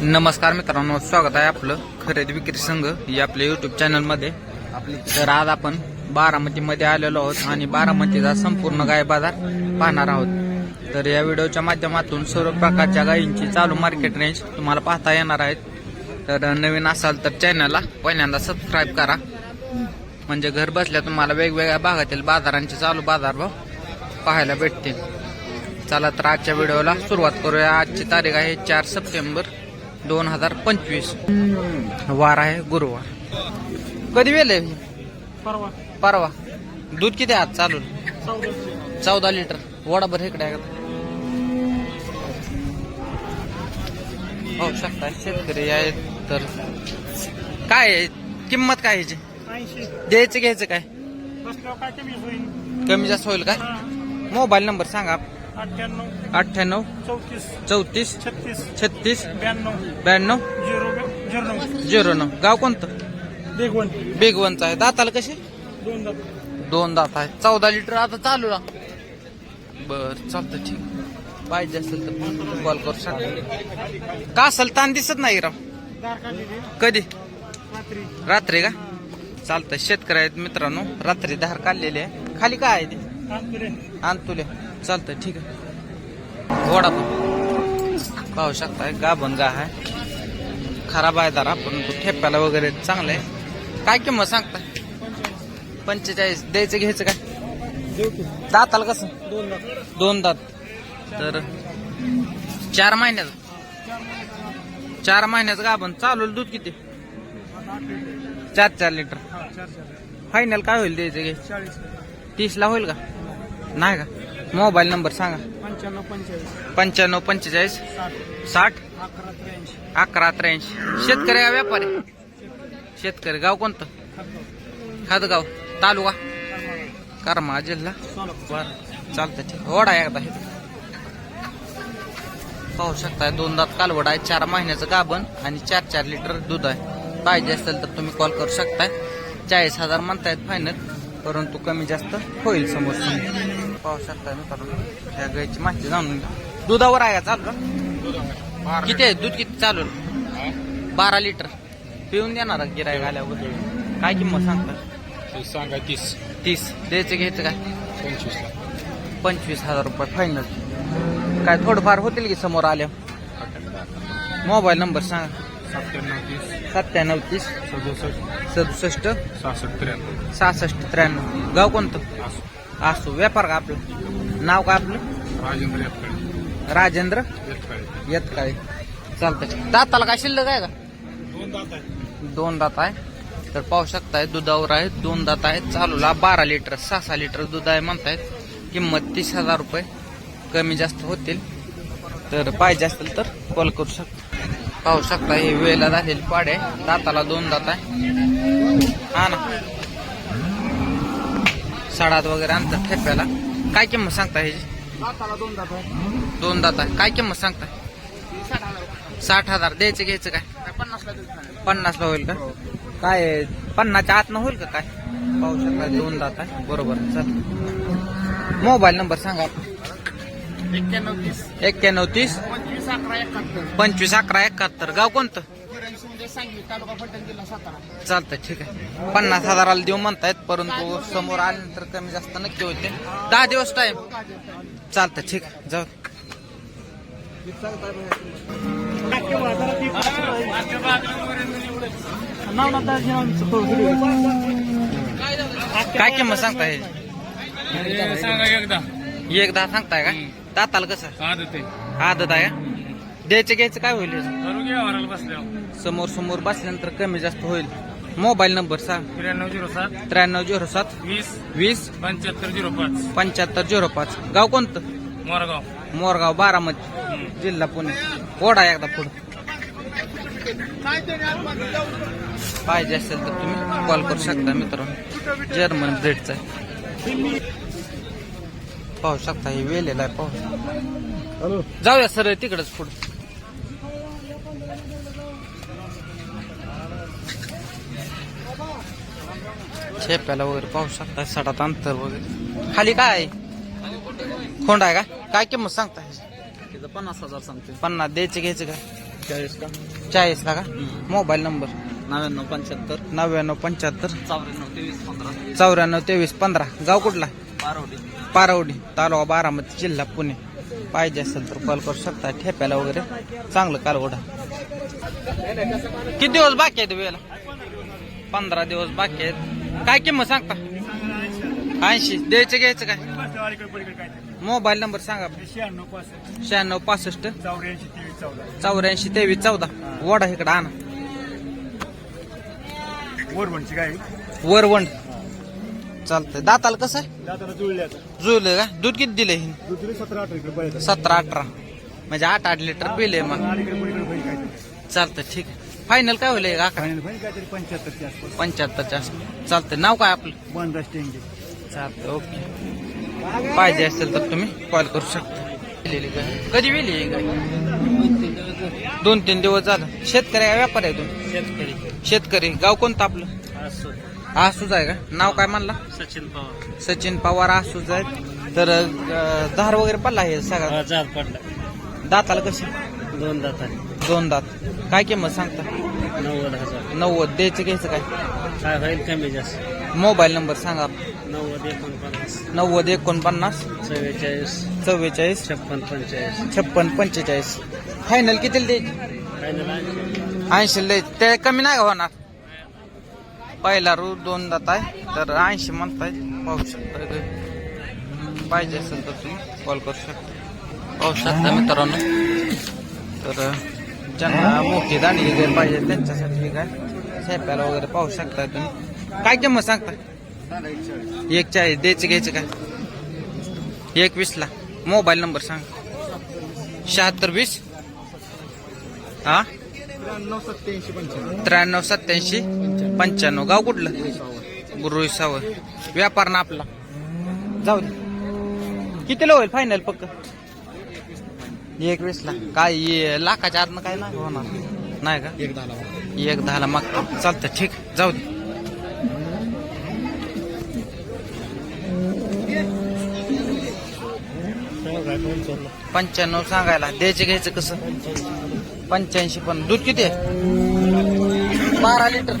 नमस्कार मित्रांनो स्वागत आहे आपलं खरेदी विक्री संघ या आपल्या युट्यूब चॅनलमध्ये आपली तर आज आपण बारामतीमध्ये आलेलो आहोत आणि बारामतीचा संपूर्ण गाय बाजार पाहणार आहोत. तर या व्हिडिओच्या माध्यमातून सर्व प्रकारच्या गायींची चालू मार्केट रेंज तुम्हाला पाहता येणार आहेत. तर नवीन असाल तर चॅनलला पहिल्यांदा सबस्क्राईब करा. म्हणजे घर बसल्या तुम्हाला वेगवेगळ्या भागातील बाजारांचे चालू बाजारभाव पाहायला भेटतील. चला तर आजच्या व्हिडिओला सुरुवात करूया. आजची तारीख आहे चार सप्टेंबर दोन हजार पंचवीस. वार आहे गुरुवार. कधी वेळ परवा. परवा. दूध किती आज? चालू. चौदा. लिटर. वडाभर इकडे आहे का? हो शकता शेतकरी आहेत तर. काय आहे? किंमत काय ह्याची ऐंशी. द्यायचं घ्यायचं काय? कमी जास्त होईल काय? मोबाईल नंबर सांगा. अठ्ठ्याण्णव अठ्ठ्याण्णव चौतीस चौतीस छत्तीस छत्तीस ब्याण्णव ब्याण्णव झिरो झिरो नऊ. झिरो नऊ. गाव कोणतं? बेगवन बेगवनचं आहे. दाताला कसे दोन दात. दोन दात आहे. चौदा लिटर आता चालू ना बर चालतं ठीक पाहिजे असेल तर कॉल करू शकता. का असेल? ताण दिसत नाही राव. कधी? रात्री रात्री का? चालतं शेतकरी आहेत मित्रांनो. रात्री धार काढलेली आहे. खाली काय आहे ते? आणतुले आण तुले चालतं ठीक आहे. वडा पण पाहू शकताय गाभण गा आहे. खराब आहे दारा परंतु ठेप्याला वगैरे चांगलं आहे. काय किंमत सांगताय? पंचेचाळीस. द्यायचं घ्यायचं काय? दाताला कसं? दोन दात. दोन दात तर चार महिन्याचं. चार महिन्याचं गाभण. चालू दूध किती? चार चार लिटर. हा फायनल काय होईल द्यायचं घे तीसला होईल का? नाही का? मोबाईल नंबर सांगा. पंच्याण्णव पंचेचाळीस. पंच्याण्णव पंचेचाळीस साठ. साठ अकरा त्र्याऐंशी. अकरा त्र्याऐंशी शेतकरी का व्यापारी. शेतकरी गाव कोणतं? खादगाव. तालुका? करमाळा जिल्हा. बर चालतं ठीक. ओढा एकदा हे पाहू शकताय दोन दात कालवड आहे चार महिन्याचं गाभण आणि चार चार लिटर दूध आहे. पाहिजे असेल तर तुम्ही कॉल करू शकताय. चाळीस हजार म्हणतायत फायनल परंतु कमी जास्त होईल समोर समोर. पाहू शकताय मित्रांनो. ह्या गायची माहिती जाणून घ्या. दुधावर आहे का चालू किती आहे? दूध किती चालू बारा लिटर. पिऊन देणार गिराय आल्यावर. काय किंमत सांगता? सांगा तीस. तीस. द्यायचं घ्यायचं काय? पंचवीस पंचवीस हजार रुपये फायनल काय थोडंफार होतील की समोर आल्या? मोबाईल नंबर सांगा. सत्त्याण्णव तीस. सत्त्याण्णव तीस. सदुसष्ट. सदुसष्ट. सहासष्ट त्र्याण्णव. सहासष्ट त्र्याण्णव. गाव कोणतं? असो. असो व्यापार का आपलं? नाव का आपलं? राजेंद्र राजेंद्र येत काय चालतंय. दाताला काय शिल्लक आहे का? दोन दात आहे. दोन दात आहे. तर पाहू शकताय दुधावर आहे दोन दात आहे चालूला बारा लिटर सहा सहा लिटर दूध आहे म्हणतायत. किंमत तीस हजार रुपये. कमी जास्त होतील. तर पाहिजे असेल तर कॉल करू शकता पाहू शकता हे वेळेला झालेली पाड. आहे दाताला दोन दात आहे. हा ना? साडात वगैरे आणतात ठेप्याला. काय किंमत सांगता ह्याची? दोन दात आहे. दोन दात आहे काय किंमत सांगताय साठ हजार. द्यायचं घ्यायचं काय? पन्नासला पन्नासला होईल का? काय पन्नासच्या आतनं होईल का काय? पाहू शकता दोन दात आहे. बरोबर. चल. मोबाईल नंबर सांगा. एक्क्याण्णव तीस. एक्क्याण्णव तीस. पंचवीस अकरा एकाहत्तर. गाव कोणतं? सांगली तालुका फलटण जिल्हा सातारा. चालतं ठीक आहे. पन्नास हजाराला देऊ म्हणतायत परंतु समोर आल्यानंतर कमी जास्त नक्की होते. दहा दिवस टाइम चालतं ठीक आहे. जाऊ. काय किंमत सांगताय? सांगा एकदा. एक दहा सांगताय का? दाताला कसं? आदत आहे. आदत आहे का? द्यायचं घ्यायचं काय होईल? याचं? करू घ्या वराला बसल्यावर. समोर समोर बसल्यानंतर कमी जास्त होईल. मोबाईल नंबर सांग. त्र्याण्णव झिरो सात. त्र्याण्णव झिरो सात. वीस. वीस. पंच्याहत्तर झिरो पाच. पंच्याहत्तर झिरो पाच. गाव कोणतं? मोरगाव. मोरगाव बारामती. जिल्हा पुणे. ओढा एकदा पुढं. पाहिजे असेल तर तुम्ही कॉल करू शकता मित्रांनो. जर्मन ब्रेडचा आहे. पाहू शकता हे वेलेला आहे पाहू. जाऊया सर तिकडच पुढं. छेप्याला वगैरे पाहू शकता सडात अंतर वगैरे. खाली काय? खोंड आहे का? काय किंमत सांगता पन्नास हजार सांगते पन्नास द्यायचे घ्यायचे काय चाळीस का? चाळीसला का मोबाईल नंबर? नव्याण्णव पंच्याहत्तर. नव्याण्णव पंच्याहत्तर. चौऱ्याण्णव तेवीस पंधरा. चौऱ्याण्णव तेवीस पंधरा. गाव कुठला? बारवडी. पारवडी तालुका बारामती जिल्हा पुणे. पाहिजे असेल तर कॉल करू शकता. ठेप्याला वगैरे चांगलं कालवडा. किती दिवस बाकी आहेत वेळेला? पंधरा दिवस बाकी आहेत. काय किंमत सांगता? ऐंशी. द्यायचं घ्यायचं काय? मोबाईल नंबर सांगा शहाण्णव पासष्ट शहाण्णव पासष्ट चौऱ्याऐंशी तेवीस चौदा. चौऱ्याऐंशी तेवीस चौदा वडा इकडं आणा. वरवणची काय वरवण चालतंय. दाताला कसं आहे? दाताला जुळल्या जुळलं का? दूध किती दिलं सतरा अठरा सतरा अठरा. म्हणजे आठ आठ लिटर पिले मग. अलीकडे चालतं ठीक आहे. फायनल काय होईल? एक अकरा फायनल बैल काहीतरी पंच्याहत्तरच्या आसपास. पंच्याहत्तरच्या आसपास. चालतंय. नाव काय आपलं? बंद टेंगे चालतंय ओके. पाहिजे असेल तर तुम्ही कॉल करू शकता. कधी वेली ही गाय दोन तीन दिवस झालं. शेतकरी आहे व्यापार आहे तुम्ही? शेतकरी. शेतकरी. गाव कोणतं आपलं? आसूच आहे का? नाव काय म्हणला? सचिन पवार. सचिन पवार आसूच आहेत. तर अं, धार वगैरे पडला आहे सगळा? पडला. दाताला कशी दोन दाताने दोन दात. काय किंमत सांगता? नव्वद हजार. नव्वद. द्यायचं घ्यायचं काय? काय होईल कमी जास्त. मोबाईल नंबर सांगा. नव्वद एकोणपन्नास. नव्वद एकोणपन्नास. चव्वेचाळीस. चव्वेचाळीस. छप्पन पंचेचाळीस. छप्पन पंचेचाळीस. फायनल कितीला द्यायची? फायनल ऐंशी द्यायची. ते कमी नाही होणार? पहिला रू दोन दात आहे. तर ऐंशी म्हणताय. पाहू शकता इथे. पाहिजे असेल तर तुम्ही कॉल करू शकता. पाहू शकता मित्रांनो. तर ज्यांना मोठी दांडी वगैरे पाहिजे त्यांच्यासाठी काय? शेप्याला वगैरे पाहू शकता तुम्ही. काय किंमत सांगता? एक चाळीस द्यायचं घ्यायचं काय? एकवीसला मोबाईल नंबर सांग. शहात्तर वीस. हा? त्र्याण्णव सत्याऐंशी पंच्याण्णव. त्र्याण्णव सत्याऐंशी पंच्याण्णव गाव कुठलं? गुरु सावळ व्यापार ना आपला. जाऊ दे. कितीला होईल फायनल पक्क? एकवीस ला काय ये- लाखाच्या आतनं काय नाही होणार. नाही का? एक दहाला एक दहाला मागतो चालतं ठीक. जाऊ दे. पंच्याण्णव सांगायला. द्यायचं घ्यायचं कसं? पंच्याऐंशी पण. दूध किती आहे? बारा लिटर.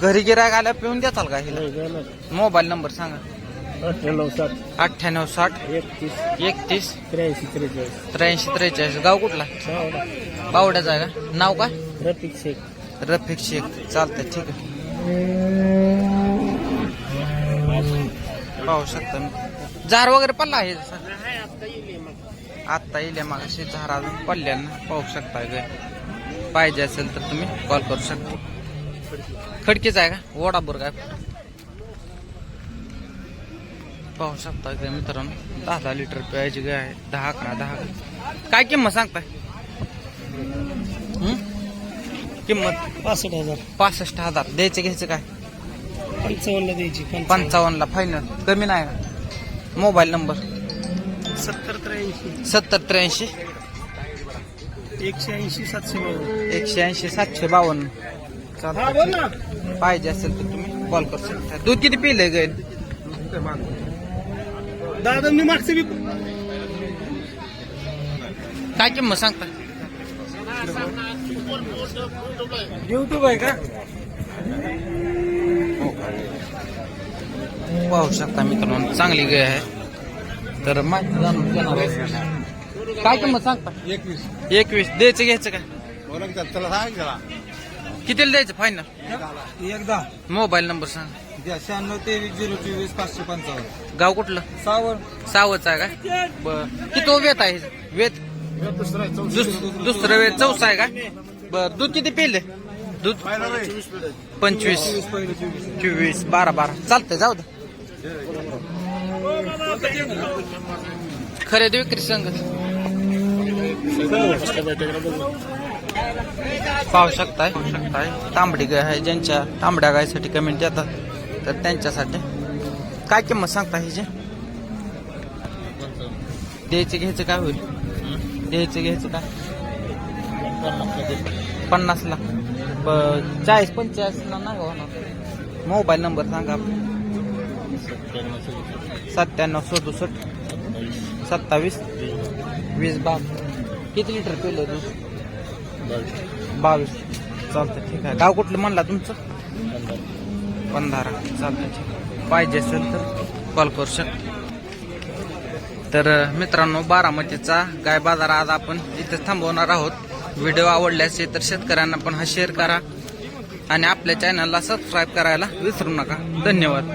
घरी गिरायक आल्या पिऊन देताल का हिला? मोबाईल नंबर सांगा. अठ्ठ्याण्णव साठ. अठ्ठ्याण्णव साठ. एकतीस. एकतीस. त्र्याऐंशी त्रेचाळीस. त्र्याऐंशी त्रेचाळीस. गाव कुठला? बावड्याचा आहे का? नाव काय? रफिक शेख. रफिक शेख. चालतंय ठीक आहे. पाहू शकता मी. जार वगैरे पडला आहे? आत्ता येईल मागाशी. झार अजून पडल्यानं पाहू शकता गे पाहिजे असेल तर तुम्ही कॉल करू शकता. खडकीच आहे का? वडापूर काय? पाहू शकता इथे मित्रांनो दहा दहा लिटर प्यायची गाय आहे. दहा अकरा दहा. काय किंमत सांगताय? किंमत? पासष्ट हजार. पासष्ट हजार. द्यायचं घ्यायचं काय? पंचावन्न द्यायची पंचावन्नला फायनल कमी नाही का मोबाईल नंबर? सत्तर त्र्याऐंशी. सत्तर त्र्याऐंशी. एकशे ऐंशी सातशे बावन्न. एकशे ऐंशी सातशे बावन्न. चालतं पाहिजे असेल तर तुम्ही कॉल करू शकता. दूध किती पिलंय गाय दादा मी मागचे बी काय किंमत सांगता? युट्यूब आहे का? पाहू शकता मित्रांनो चांगली गाय आहे. तर माहिती जाणून घेणार आहे. काय किंमत सांगता? एकवीस. एकवीस. द्यायचं घ्यायचं काय बोला चला सांग जरा. कितीला द्यायचं? फायनल एकदा मोबाईल नंबर सांग. द्या शहाण्णव तेवीस झिरो चोवीस पाचशे पंचावन्न. गाव कुठलं? सावर सावच आहे का? बर. किती वेत आहे? वेत? दुस- दुसरं वेळ चौसा आहे का? बर. दूध किती पिले? दूध? पंचवीस. चोवीस. बारा बारा. चालतंय जाऊ दे. खरेदी विक्री संघ. पाहू शकताय. पाहू शकताय. तांबडी गाय आहे ज्यांच्या तांबड्या गायसाठी कमेंट येतात. तर त्यांच्यासाठी. काय किंमत सांगता ह्याची द्यायचं घ्यायचं काय होईल? द्यायचं घ्यायचं काय? पन्नासला ब- चाळीस पंचेचाळीसला हो होणार. मोबाईल नंबर सांगा सत्त्याण्णव सदुसष्ट सत्तावीस वीस बावीस किती लिटर पिलं दूध बावीस. चालतं ठीक आहे. गाव कुठलं म्हणला तुमचं? पंधरा चालतं पाहिजे असेल तर कॉल करू शकता तर मित्रांनो बारामतीचा गाय बाजार आज आपण इथे थांबवणार आहोत. व्हिडिओ आवडल्यास तर शेतकऱ्यांना पण हा शेअर करा. आणि आपल्या चॅनलला सबस्क्राईब करायला विसरू नका. धन्यवाद.